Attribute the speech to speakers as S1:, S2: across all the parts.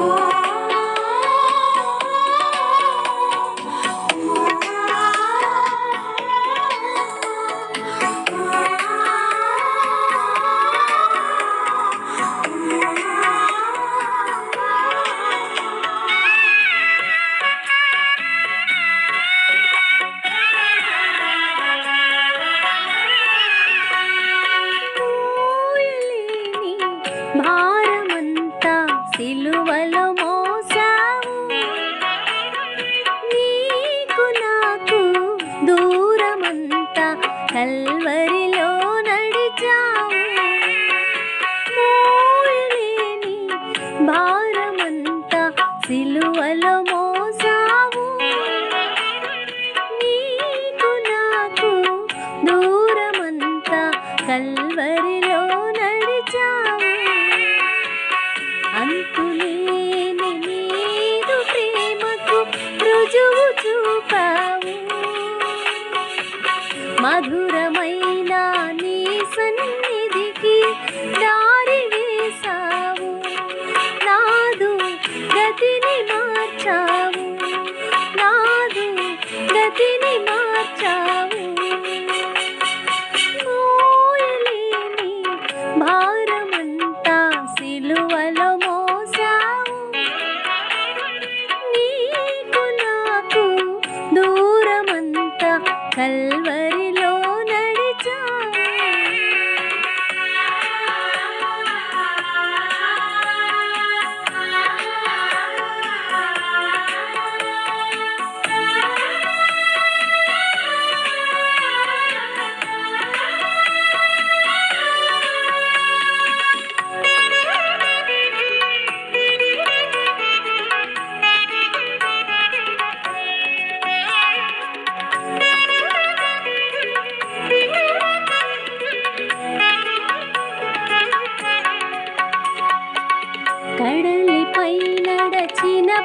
S1: Oh.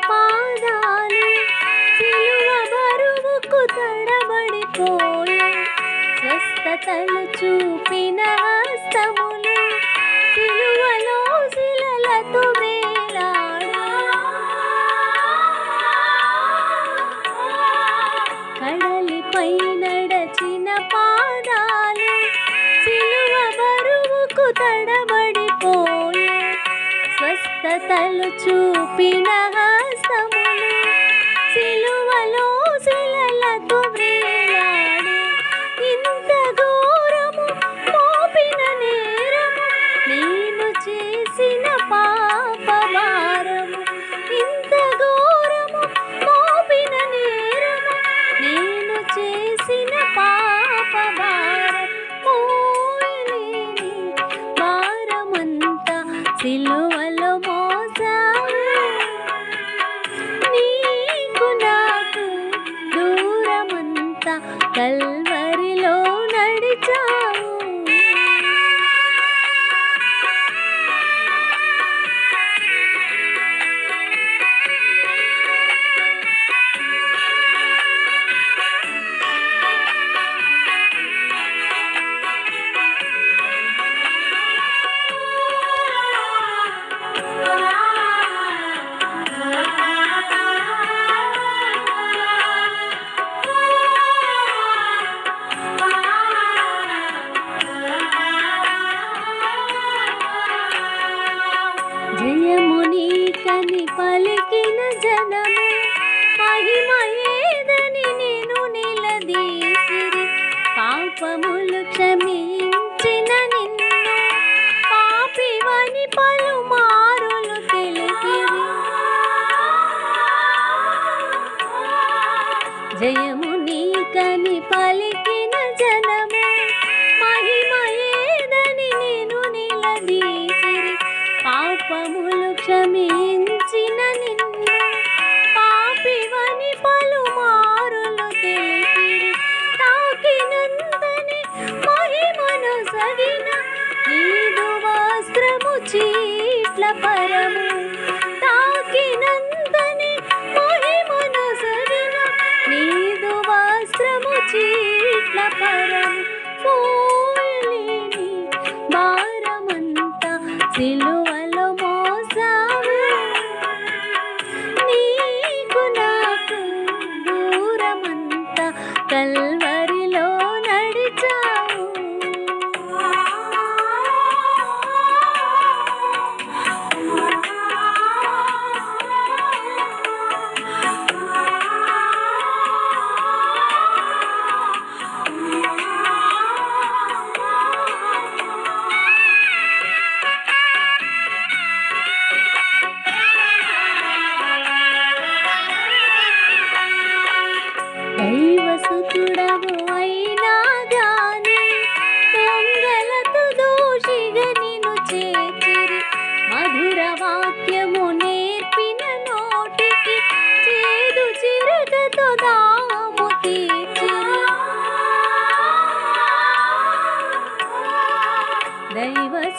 S1: పాదాలు సిలువ బరువుకు తడబడిపోయి స్వస్థతలు చూపిన హస్తములు సిలువలో శిలలతో వేలాడు. కడలిపై నడచిన పాదాలు సిలువ బరువుకు తడబడి తలు చూపిన హస్తములు సిలువలో శిలలకు వ్రేలాడు ఇంత ఘోరము మోపిన నేరము నేను చేసిన పాపవారము ఇంత ఘోరము మోపిన నేరము నేను చేసిన పాపవారము భారమంతా సిలు 生命。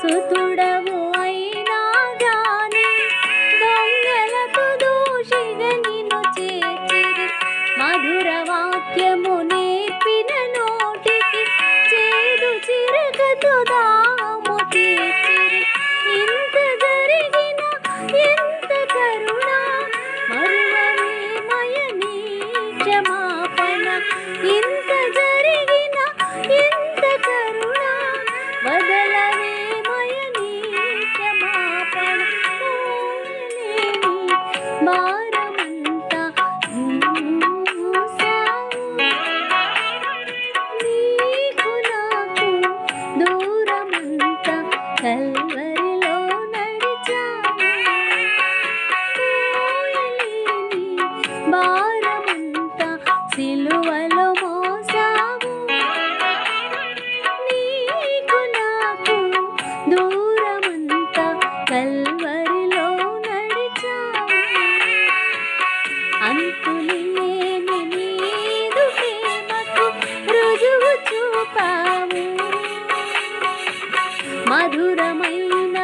S1: సుతుడవు అయినా గాని దొంగలకు దోషిగా నిన్ను చేర్చిరి. మధుర వాక్యము నేర్పిన నోటికి చేదు చిరకతో దాము తీర్చిరి. ఇంత జరిగిన ఎంత కరుణ మరువమేమయ నీ క్షమాపణ ఇంత సిలువలో మోసావు. నీకు నాకు దూరమంతా కల్వరిలో నడిచావు. అంతులేని నీదు ప్రేమకు రుజువు చూపావు. మధురమైన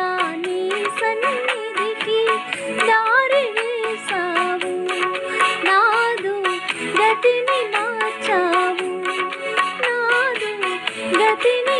S1: నీ సన్నిధికి దారి వేసావు నాదు గతిని మార్చావు నాదు గతిని